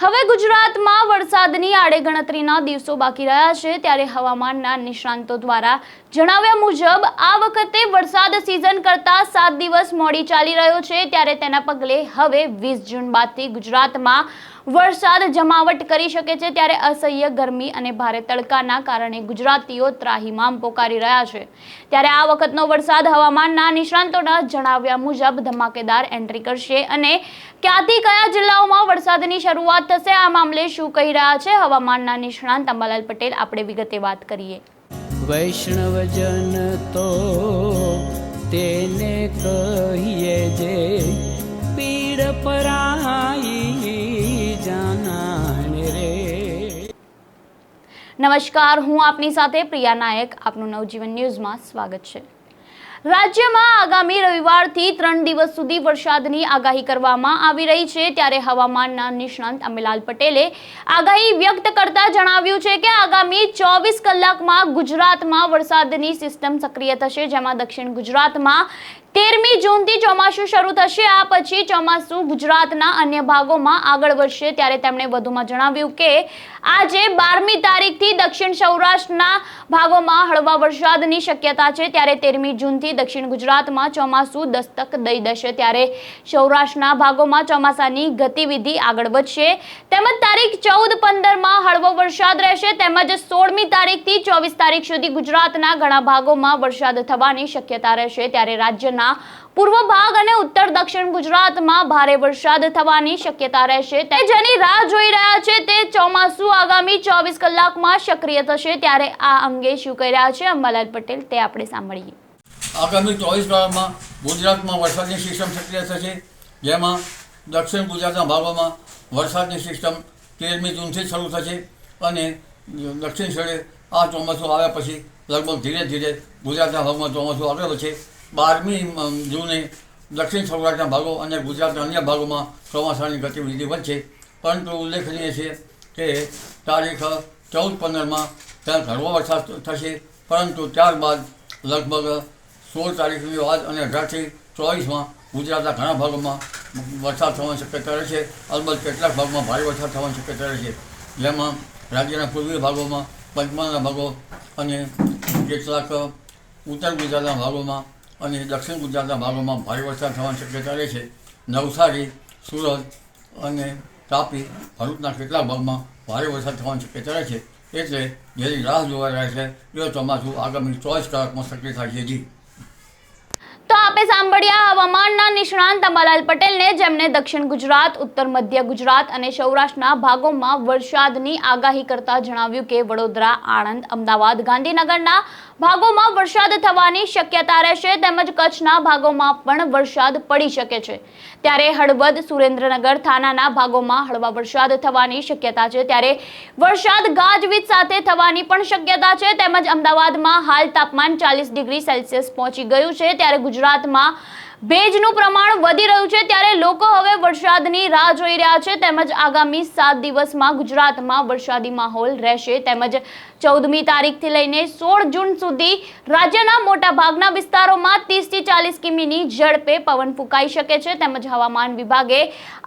હવે ગુજરાતમાં વરસાદની આડેગણતરીના દિવસો બાકી રહ્યા છે, ત્યારે હવામાનના નિષ્ણાંતો દ્વારા જણાવ્યા મુજબ, આ વખતે વરસાદ સિઝન કરતા સાત દિવસ મોડી ચાલી રહ્યો છે, ત્યારે તેના પગલે હવે વીસ જૂન બાદથી ગુજરાતમાં વરસાદ જમાવટ કરી શકે છે ત્યારે અસહ્ય ગરમી અને ભારે તડકાના કારણે ગુજરાતીઓ ત્રાહીમામ પોકારી રહ્યા છે. ત્યારે આ વખતનો વરસાદ હવામાનના નિષ્ણાંતોના જણાવ્યા મુજબ ધમાકેદાર એન્ટ્રી કરશે અને ક્યાંથી કયા જિલ્લાઓમાં વરસાદની શરૂઆત થશે આ મામલે શું કહી રહ્યા છે હવામાનના નિષ્ણાંત અંબાલાલ પટેલ. આપણે વિગતે વાત કરીએ. વૈષ્ણવજન તો તેને કહીએ જે પીડ પરાઈ નમસ્કાર, હું આપની સાથે પ્રિયા નાયક. આપનું નવજીવન ન્યૂઝમાં સ્વાગત છે. રાજ્યમાં આગામી રવિવારથી ત્રણ દિવસ સુધી વરસાદની આગાહી કરવામાં આવી રહી છે. ત્યારે હવામાનના નિષ્ણાંત અમિલાલ પટેલે આગાહી વ્યક્ત કરતા જણાવ્યું છે કે આગામી ચોવીસ કલાકમાં ગુજરાતમાં વરસાદની સિસ્ટમ સક્રિય થશે, જેમાં દક્ષિણ ગુજરાતમાં તેરમી જૂનથી ચોમાસું શરૂ થશે. આ પછી ચોમાસું ગુજરાતના અન્ય ભાગોમાં આગળ વધશે. ત્યારે તેમણે વધુમાં જણાવ્યું કે, આજે બારમી તારીખથી દક્ષિણ સૌરાષ્ટ્રના ભાગોમાં હળવા વરસાદની શક્યતા છે. ત્યારે તેરમી જૂનથી દક્ષિણ ગુજરાતમાં ચોમાસું દસ્તક દઈ દેશે. ત્યારે સૌરાષ્ટ્રના ભાગોમાં ચોમાસાની ગતિવિધિ આગળ વધશે. તેમજ તારીખ ચૌદ હળવો વરસાદ રહેશે તેમજ સોળમી તારીખથી ચોવીસ તારીખ સુધી ગુજરાતના ઘણા ભાગોમાં વરસાદ થવાની શક્યતા રહેશે. ત્યારે રાજ્યના પૂર્વ ભાગ અને ઉત્તર દક્ષિણ ગુજરાતમાં ભારે વરસાદ થવાની શક્યતા રહેશે. તે જેની રાહ જોઈ રહ્યા છે તે ચોમાસું આગામી ચોવીસ કલાકમાં સક્રિય થશે. ત્યારે આ અંગે શું કહી રહ્યા છે અંબાલાલ પટેલ તે આપણે સાંભળીએ. આગામી ચોવીસ કલાકમાં ગુજરાતમાં વરસાદની સિસ્ટમ સક્રિય થશે. જેમાં દક્ષિણ ગુજરાતના ભાગોમાં વરસાદની સિસ્ટમ તેરમી જૂનથી શરૂ થશે અને દક્ષિણ છેડે આ ચોમાસું આવ્યા પછી લગભગ ધીરે ધીરે ગુજરાતના ભાગમાં ચોમાસું આવેલો છે. બારમી જૂને દક્ષિણ સૌરાષ્ટ્રના ભાગો અને ગુજરાતના અન્ય ભાગોમાં ચોમાસાની ગતિવિધિ વધશે. પરંતુ ઉલ્લેખનીય છે કે તારીખ ચૌદ પંદરમાં ત્યાં હળવો વરસાદ થશે. પરંતુ ત્યારબાદ લગભગ સોળ તારીખની વાત અને અઢારથી ચોવીસમાં ગુજરાતના ઘણા ભાગોમાં વરસાદ થવાની શક્યતા રહે છે. અલબત્ત કેટલાક ભાગમાં ભારે વરસાદ થવાની શક્યતા રહે છે. જેમાં રાજ્યના પૂર્વીય ભાગોમાં, પંચમહાલના ભાગો અને કેટલાક ઉત્તર ગુજરાતના ભાગોમાં અને દક્ષિણ ગુજરાતના ભાગોમાં ભારે વરસાદ થવાની શક્યતા રહે છે. નવસારી, સુરત અને તાપી ભરૂચના કેટલાક ભાગમાં ભારે વરસાદ થવાની શક્યતા રહે છે. એટલે જેની રાહ જોવા રહે છે, એ ચોમાસું આગામી ચોવીસ કલાકમાં સક્રિય થાય છે તો આપે સાંભળ્યા નિષ્ણાંત અંબાલાલ પટેલને જેમને દક્ષિણ ગુજરાત, ઉત્તર મધ્ય ગુજરાત અને સૌરાષ્ટ્રના ભાગોમાં વરસાદની આગાહી કરતા જણાવ્યું કે વડોદરા, આણંદ, અમદાવાદ, ગાંધીનગરના ભાગોમાં વરસાદ થવાની શક્યતા રહેશે તેમજ કચ્છના ભાગોમાં પણ વરસાદ પડી શકે છે. ત્યારે હળવદ, સુરેન્દ્રનગર થાનાના ભાગોમાં હળવા વરસાદ થવાની શક્યતા છે. ત્યારે વરસાદ ગાજવીજ સાથે થવાની પણ શક્યતા છે. તેમજ અમદાવાદમાં હાલ તાપમાન ચાલીસ ડિગ્રી સેલ્સિયસ પહોંચી ગયું છે. ત્યારે ગુજરાતમાં ભેજનું પ્રમાણ વધી રહ્યું છે ત્યારે લોકો હવે વરસાદની રાહ જોઈ રહ્યા છે. તેમજ આગામી સાત દિવસમાં ગુજરાતમાં વરસાદી માહોલ રહેશે. તેમજ ચૌદમી તારીખથી લઈને સોળ જૂન સુધી રાજ્યના મોટા ભાગના વિસ્તારોમાં ત્રીસથી ચાલીસ કિમીની ઝડપે પવન ફૂંકાઈ શકે છે. તેમજ હવામાન વિભાગે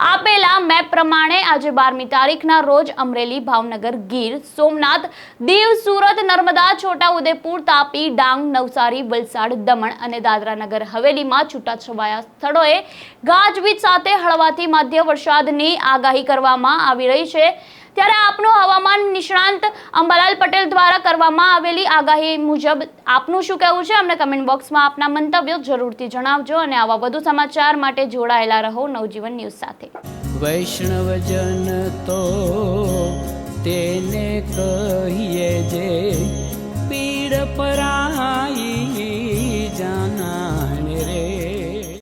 આપેલા મેપ પ્રમાણે આજે બારમી તારીખના રોજ અમરેલી, ભાવનગર, ગીર, સોમનાથ, દીવ, સુરત, નર્મદા, છોટાઉદેપુર, તાપી, ડાંગ, નવસારી, વલસાડ, દમણ અને દાદરા નગર હવેલીમાં છૂટાછવાયા સ્થળોએ ગાજવીજ સાથે હળવાથી મધ્ય વરસાદની આગાહી કરવામાં આવી રહી છે. ત્યારે આપનું હવામાન નિષ્ણાંત અંબાલાલ પટેલ દ્વારા કરવામાં આવેલી આગાહી મુજબ આપનું શું કહેવું છે? અમને કમેન્ટ બોક્સમાં આપના મંતવ્યો જરૂરથી જણાવજો અને આવા વધુ સમાચાર માટે જોડાયેલા રહો નવજીવન ન્યૂઝ સાથે. વૈષ્ણવ જન તો તેને કહીએ જે પીડ પરાઈ